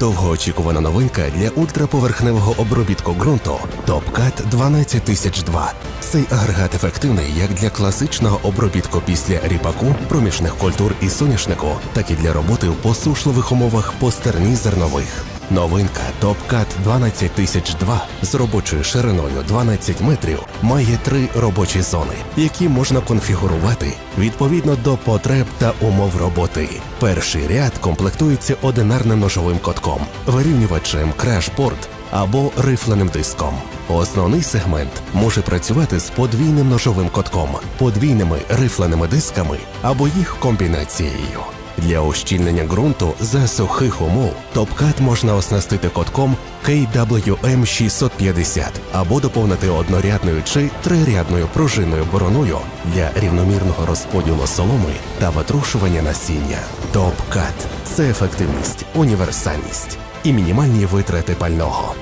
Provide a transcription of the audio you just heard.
Довгоочікувана новинка для ультраповерхневого обробітку ґрунту Топкат 12002. Цей агрегат ефективний як для класичного обробітку після ріпаку, проміжних культур і соняшнику, так і для роботи в посушливих умовах по стерні зернових. Новинка TopCat 12002 з робочою шириною 12 метрів має три робочі зони, які можна конфігурувати відповідно до потреб та умов роботи. Перший ряд комплектується одинарним ножовим котком, вирівнювачем крашборд або рифленим диском. Основний сегмент може працювати з подвійним ножовим котком, подвійними рифленими дисками або їх комбінацією. Для ущільнення ґрунту за сухих умов топкат можна оснастити котком KWM 650 або доповнити однорядною чи трирядною пружинною бороною для рівномірного розподілу соломи та витрушування насіння. Топкат це ефективність, універсальність і мінімальні витрати пального.